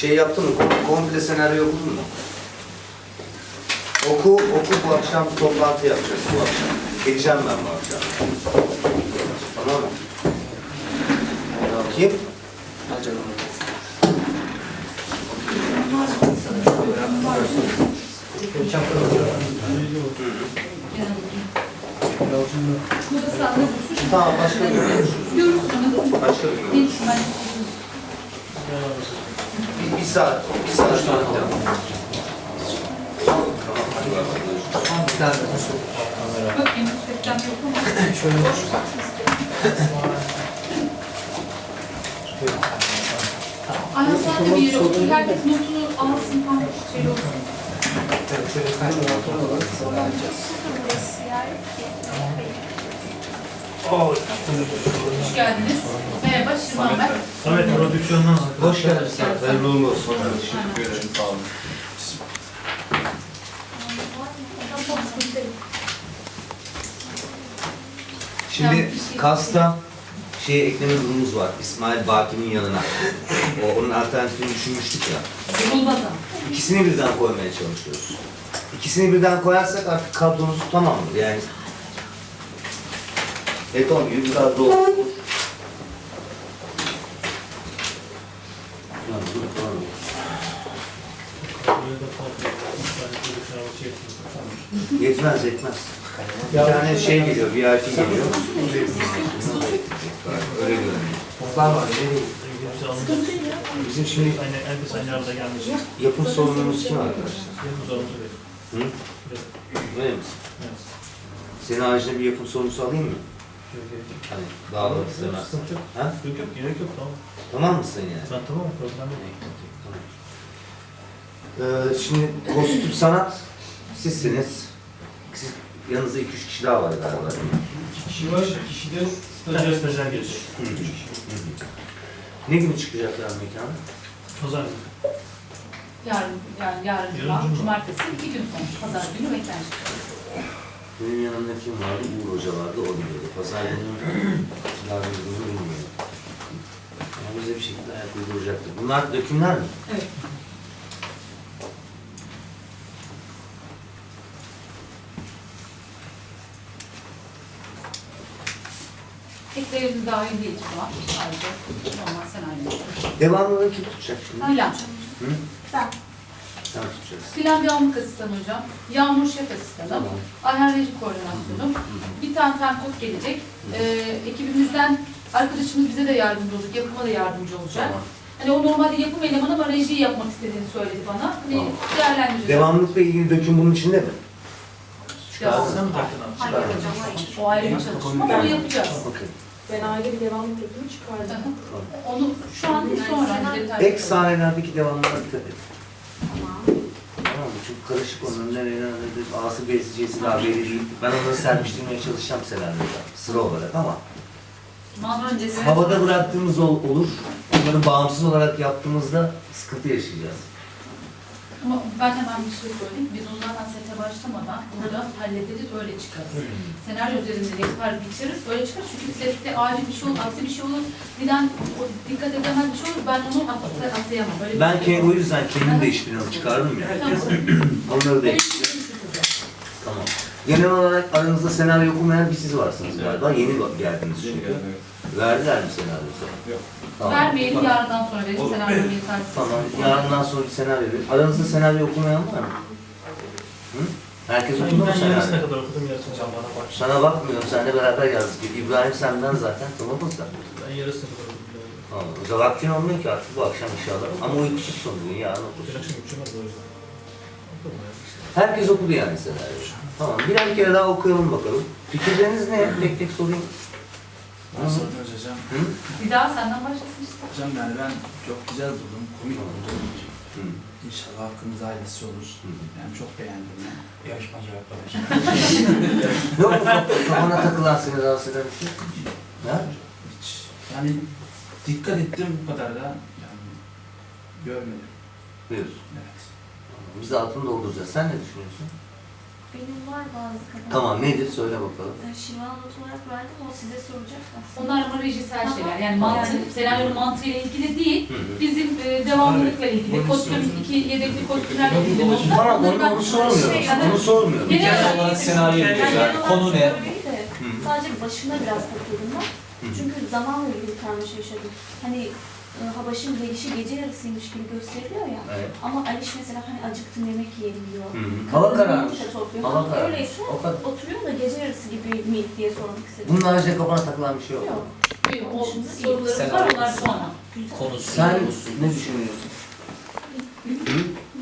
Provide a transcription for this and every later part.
Şey yaptın mı? Kom- Komple senaryo okudun mu? Oku, oku bu akşam toplantı yapacağız bu akşam. Geleceğim ben bu akşam. Tamam mı? Kim? Buluşmuş. Tamam başka bir gün görüşürüz. Görürsün onu. Başka bir gün Bir, bir saat, bir saat sonra devam. Tamam, hadi bakalım. bakayım. Reklam yok ama. Aynen sadece bir yere otur. Herkes notunu alsın. Tam şey olsun. Hoş geldiniz. Merhaba Şirvan ben. Samet prodüksiyondan. Hoş geldin sen. Hayırlı uğurlu olsun. Teşekkür ederim. Sağ olun. Şimdi kasta şey ekleme durumumuz var. İsmail Baki'nin yanına. O, onun alternatifini düşünmüştük ya. Bulmadan. İkisini birden koymaya çalışıyoruz. İkisini birden koyarsak artık kadronuz tamamdır yani. Beton gibi bir kadro olur. Ya, dur, tamam. Buraya da komple bir tane prodüksiyon arabası yetmiyor. Yetmez yetmez. Bir tane şey geliyor, VIP geliyor. Öyle görünüyor. Hepsi alınmış. Bizim şimdi Aynı, herkes aynı arada gelmiş. yapım sorunumuz kim arkadaşlar? Yapım değil. Hı? Öyle misin? Evet. Senin haricinde bir yapım sorumlusu alayım mı? Hani dağılmak istemezsin. Sıkıntı yok. Ha? Yok yok, gerek yok tamam. Tamam mısın yani? Ben tamam problem yok. Tamam. Ee, şimdi kostüm sanat sizsiniz. Siz, yanınızda iki üç kişi daha var galiba. Kişi var, kişi de Stajyer stajyer. stajyer gelecek. Hı hı. Ne gibi çıkacaklar mekana? Pazar günü. Yarın, yani yarın Yarın cuma, cuma. cumartesi, iki gün sonra. Pazar günü beklenecek. Benim yanımda kim vardı? Uğur Hoca vardı, o biliyordu. Pazar günü günü bilmiyorum. Ama bize bir şekilde ayak uyduracaktır. Bunlar dökümler mi? Evet. Ekleyelim dahil değil an. Sadece normal senaryo. Devamını kim tutacak şimdi? Plan. Hı? Ben. Tutacaksın. Plan bir anlık asistanı hocam. Yağmur şef asistanım. Tamam. Ayhan reji koordinasyonum. Bir tane tane kod gelecek. Ee, ekibimizden arkadaşımız bize de yardımcı olacak. Yapıma da yardımcı olacak. Tamam. Hani o normalde yapım elemanı ama rejiyi yapmak istediğini söyledi bana. Hani Tamam. değerlendireceğiz. Devamlılıkla ilgili döküm bunun içinde mi? Devam. Sen mi taktın abi? Hayır hocam hayır. O ayrı bir çalışma ama onu yapacağız. Okey. Ben aile bir devamlı dökümü çıkardım. Onu şu an bir sonra detaylı. Ek sahnelerdeki devamlara dikkat et. Çünkü karışık onun nereye nerede A'sı B'si C'si daha belli değil. Ben onları serpiştirmeye çalışacağım senaryoda. Sıra olarak ama öncesi. havada bıraktığımız ol- olur. Onları bağımsız olarak yaptığımızda sıkıntı yaşayacağız. Ama ben hemen bir şey söyleyeyim. Biz onu zaten sete başlamadan burada hallederiz öyle çıkarız. Senaryo üzerinde yapar bitiririz öyle çıkar. Çünkü sette acil bir şey olur, aksi bir şey olur. Birden o dikkat edemez bir şey olur. Ben onu atla- atlayamam. Öyle bir Ben şey ke- yok. o yüzden kendim de iş planı çıkardım ya. Tamam. Onları da Öyle bir şey düşüneceğiz. Tamam. Genel olarak aranızda senaryo okumayan bir siz varsınız galiba. Yeni geldiniz çünkü. Verdiler mi senaryo sana? Yok. Tamam. Vermeyelim yarından sonra. Olur. Senaryo yetersiz. Tamam. Yarından sonra bir senaryo verin. Aranızda senaryo okumayan var mı? Hı? Herkes okudu mu Ben yarısına senaryo? kadar okudum yarısını hocam bana bak. Sana bakmıyorum. Seninle beraber yazdık. İbrahim senden zaten. Tamamız da. Ben yarısına kadar okudum. Tamam. O zaman vaktin olmuyor ki artık bu akşam inşallah. Ama uykusuzsun bugün. Yarın Bir okursun. akşam uçamadı o yüzden. Herkes okudu yani senaryo. Tamam. Birer kere daha okuyalım bakalım. Fikirleriniz ne? Tek tek sorayım. Nasıl hocam? Hı? Bir daha senden başlasın işte. Hocam yani ben çok güzel buldum, komik buldum. Hı. İnşallah hakkınız ailesi olur. Hı. Yani çok beğendim ben. Yarışmacı arkadaş. Yok mu kafana takılan seni rahatsız eden bir şey? Ha? Hiç. Yani dikkat ettim bu kadar da yani görmedim. Buyur. Evet. Biz de altını dolduracağız. Sen ne düşünüyorsun? Benim var bazı kadar. Tamam nedir? Söyle bakalım. Ben Şivan not olarak verdim, o size soracak aslında. Onlar ama rejisel şeyler. Yani mantık, senaryonun mantığıyla ilgili değil. Hı hı. Bizim e, devamlılıkla ilgili. Kostüm, iki yedekli kostümlerle ilgili Onları onu, onu sormuyorum. şey, yani- Onu sormuyorum. Genel olarak senaryo Yani Konu ne? Sadece başına biraz takıldım ben. Çünkü zamanla ilgili karmaşa yaşadım. Hani Habaş'ın gelişi gece yarısıymış gibi gösteriliyor ya. Evet. Ama Aliş mesela hani acıktım yemek yiyelim diyor. Hı hı. Hava kararmış. Hava kararmış. Öyleyse O kadar. oturuyor da gece yarısı gibi mi diye sormak istedim. Bunun haricinde kafana takılan bir şey yok. Yok. O sorularımız var, onlar sonra. Konusu. Sen ne düşünüyorsun?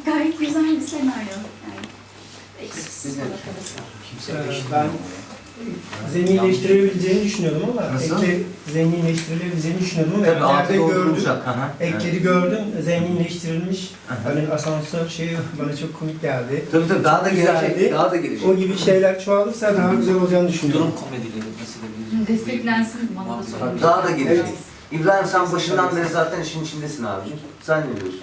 Gayet güzel bir senaryo. Yani Siz ne düşünüyorsunuz? Ben zenginleştirebileceğini düşünüyordum ama Nasıl? ekle, zenginleştirilebileceğini düşünüyordum ama Tabii eklerde gördüm. Evet. Ekleri gördüm, zenginleştirilmiş. Aha. Hani asansör şeyi bana çok komik geldi. Tabii tabii daha da gelecek. Güzeldi. Daha da gelecek. O gibi şeyler çoğalırsa daha güzel olacağını düşünüyorum. Durum komedileri mesela. Desteklensin bana da. Daha da gelecek. Evet. İbrahim sen başından beri zaten işin içindesin abicim. Sen ne diyorsun?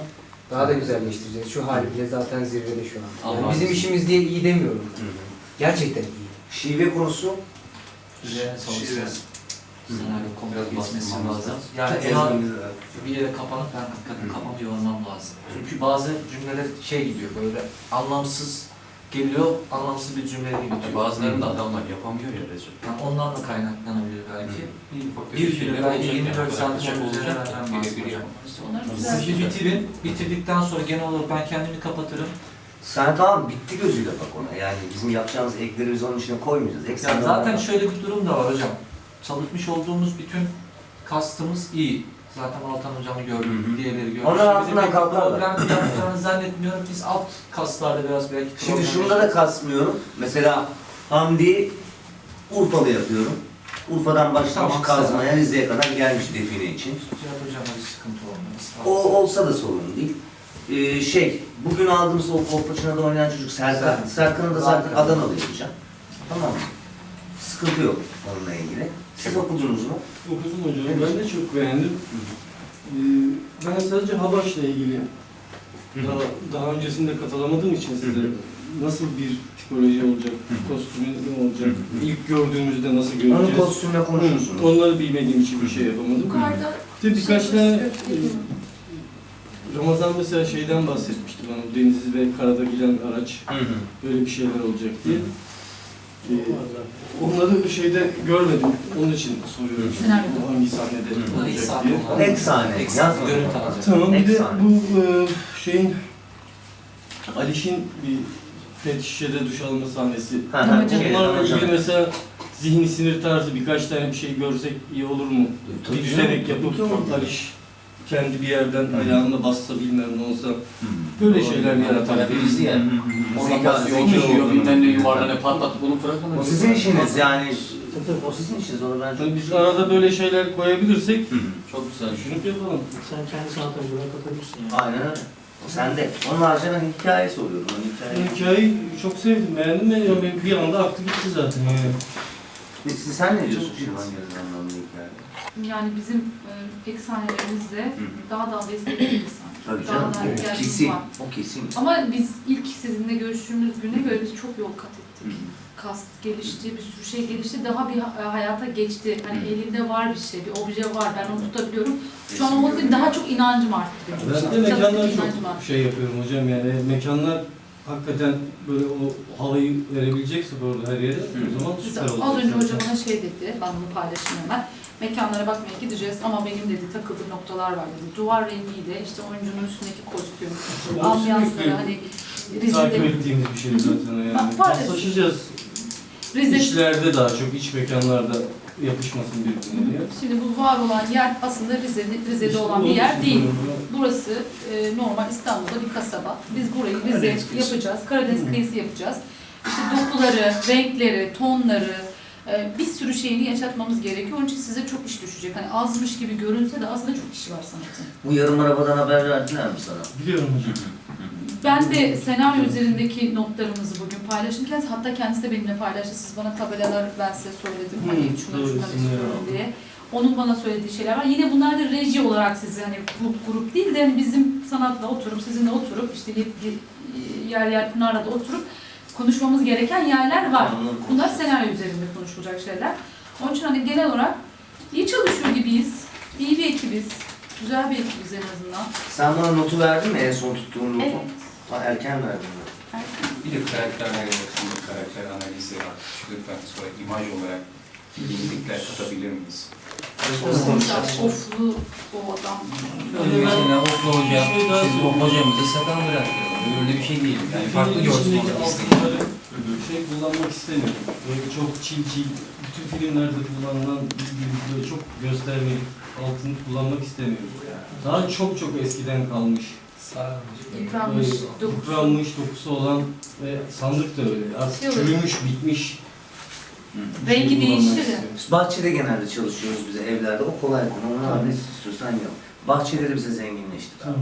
Daha da güzelleştireceğiz. Şu hali bile zaten zirvede şu an. Yani bizim işimiz diye iyi demiyorum. Gerçekten iyi. Şive konusu. Üzerine çalışacağız. Senaryo Biraz geçmesi lazım. Yani Çok en az bir yere kapanıp ben hakikaten kafamı yormam lazım. Çünkü bazı cümleler şey gidiyor böyle anlamsız geliyor, anlamsız bir cümleyle bitiyor. Bazılarını da adamlar yapamıyor ya Recep. Yani ondan da kaynaklanabilir belki. Bir günü belki olacak 24 yani. saat Yapacak üzerine olacak vermem lazım Siz bir bitirin, bitirdikten sonra genel olarak ben kendimi kapatırım. Sen tamam bitti gözüyle bak ona. Yani bizim yapacağımız ekleri biz onun içine koymayacağız. Ek sen zaten şöyle bir durum da var hocam. Çalışmış olduğumuz bütün kastımız iyi. Zaten Altan hocamı hı. diğerleri. Onlar Şimdi altından kalkarlar. Problem yapacağını zannetmiyorum. Biz alt kaslarda biraz belki Şimdi şunda da kasmıyorum. Mesela Hamdi Urfalı yapıyorum. Urfa'dan başlamış Tamam, kazmaya Rize'ye kadar gelmiş define için. Cihat hocama bir sıkıntı olmaz. O olsa da sorun değil. Ee, şey, bugün aldığımız o Kolpaçino'da oynayan çocuk Serkan. Serkan. Serkan'ı da zaten. Adanalı yapacağım. Tamam mı? Sıkıntı yok onunla ilgili. Siz okudunuz mu? Okudum hocam. Ben de çok beğendim. Ee, Ben sadece Habaş'la ilgili daha, daha öncesinde katılamadığım için size nasıl bir tipoloji olacak, kostümü ne olacak, ilk gördüğümüzde nasıl Onun göreceğiz, kostümle konuşursunuz. onları bilmediğim için bir şey yapamadım. Yukarıda İşte birkaç şey tane e, Ramazan mesela şeyden bahsetmişti bana, deniz ve karada giden araç, Hı hı. böyle bir şeyler olacak diye. Ee, onları şeyde görmedim, onun için soruyorum. Senaryoda. Hangi sahnede Hı. Olacak sahne diye. Ek sahne, Ek sahne görüntü alacak. Tamam bir de bu e, şeyin Aliş'in bir pet şişede duş alma sahnesi. Onlarla ilgili mesela zihni sinir tarzı birkaç tane bir şey görsek iyi olur mu? Tabii Bir canım. düzenek yapıp Tabii. Aliş kendi bir yerden Hı. ayağında bassa bilmem ne olsa böyle şeyler. Zeka- Oradan zeki yolcu yiyor, olduğunu bilmem ne yuvarlanıyor, patlatıp bunu bırakın. O sizin işiniz yani. O sizin işiniz onu ben çok... Yani biz arada böyle şeyler koyabilirsek. Çok güzel. düşünüp yapalım. Sen kendi sanat oyunculuğuna katılmışsın yani. Aynen öyle. O sende. Onun haricinde ben hikaye soruyorum. Onun hikaye. Ben hikayeyi çok sevdim, beğendim ve bir anda aktı gitti zaten. Siz, sen ne diyorsun Yazılan'ın hikaye? Yani bizim e, ek sahnelerimizde Hı. daha da destekli bir sahne. Tabii Daha canım. da O kesin. var. O kesin. Ama biz ilk sizinle görüştüğümüz güne göre biz çok yol kat ettik. Kast gelişti, bir sürü şey gelişti. Daha bir ha- hayata geçti. Hani Hı. elimde var bir şey, bir obje var. Ben onu tutabiliyorum. Şu an o daha çok inancım arttı. Ben de arttı. çok şey yapıyorum hocam yani mekanlar hakikaten böyle o havayı verebilecekse orada her yere o zaman süper olur. Az önce hoca bana şey dedi, ben bunu paylaşayım hemen. Mekanlara bakmaya gideceğiz ama benim dedi takıldığım noktalar var dedi. Duvar rengiyle işte oyuncunun üstündeki kostüm, ambiyansları hani Takip Rize'de, ettiğimiz bir şey zaten o yani. Bak, paylaş. Paslaşacağız. Rize, İçlerde daha çok, iç mekanlarda yapışmasın birbirine diye. şimdi bu var olan yer aslında Rize'de, Rize'de İşte olan bir onun yer için değil. diyorum. Burası e, normal İstanbul'da bir kasaba. Biz burayı Rize Karadeniz kıyısı. yapacağız, Karadeniz kıyısı yapacağız. İşte dokuları, renkleri, tonları, e, bir sürü şeyini yaşatmamız gerekiyor. Onun için size çok iş düşecek. Hani azmış gibi görünse de aslında çok iş var sanatın. Bu yarım arabadan haber verdiler mi sana? Biliyorum hocam. Ben de senaryo üzerindeki notlarımızı bugün paylaşırken hatta kendisi de benimle paylaştı. Siz bana tabelalar ben size söyledim. Hı, Hani şunları istiyorum diye. Onun bana söylediği şeyler var. Yine bunlar da reji olarak sizi hani grup grup değil de hani bizim sanatla oturup sizinle oturup işte yer yer Pınar'la da oturup konuşmamız gereken yerler var. Bunlar senaryo üzerinde konuşulacak şeyler. Onun için hani genel olarak iyi çalışıyor gibiyiz. İyi bir ekibiz. Güzel bir ekibiz en azından. Sen bana notu verdin mi en son tuttuğun notu? Evet. Ha, erken verdin mi? Bir de karakter analizi, karakter analizi artık çıktıktan sonra imaj olarak yenilikler katabilir miyiz? Konuşacağız. Oflu o adam. Öyle mesela Oflu hocam, siz o hocamızı sakal bırakıyorlar. Öyle bir şey değil. Yani farklı görsün içindeki onu altları şey kullanmak istemiyorum. Böyle çok çil çil, bütün filmlerde kullanılan gibi böyle çok göstermelik altını kullanmak istemiyorum. Daha çok çok eskiden kalmış. Yıpranmış, dokusu. Yıpranmış dokusu olan ve sandık da öyle. Artık olur. çürümüş, bitmiş. Rengi şey kullanmak değişir. Biz bahçede genelde çalışıyoruz bize evlerde. O kolay konu. Ne istiyorsan yap. Bahçeleri bize zenginleştir abi. Tamam.